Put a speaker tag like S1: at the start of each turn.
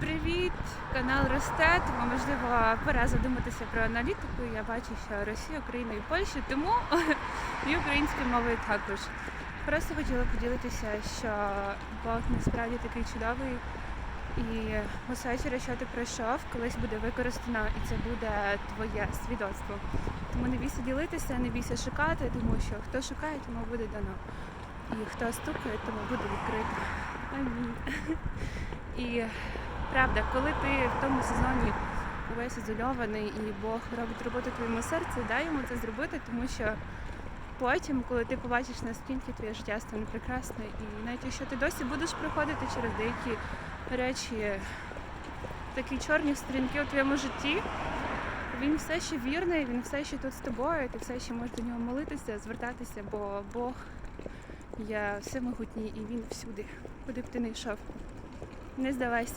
S1: Привіт, канал Росте. Тому можливо пора задуматися про аналітику. Я бачу, що Росія, Україна і Польща, тому і українською мовою також. Просто хотіла поділитися, що Бог насправді такий чудовий. І усе, через що ти пройшов, колись буде використано, і це буде твоє свідоцтво. Тому не бійся ділитися, не бійся шукати, тому що хто шукає, тому буде дано. І хто стукає, тому буде відкрито. Амінь. І правда, коли ти в тому сезоні увесь ізольований і Бог робить роботу твоєму серці, дай йому це зробити, тому що потім, коли ти побачиш наскільки твоє життя стане прекрасне, і навіть якщо ти досі будеш проходити через деякі речі, такі чорні сторінки у твоєму житті, він все ще вірний, він все ще тут з тобою, ти все ще можеш до нього молитися, звертатися, бо Бог є всемогутній і він всюди, куди б ти не йшов. Не здавайся.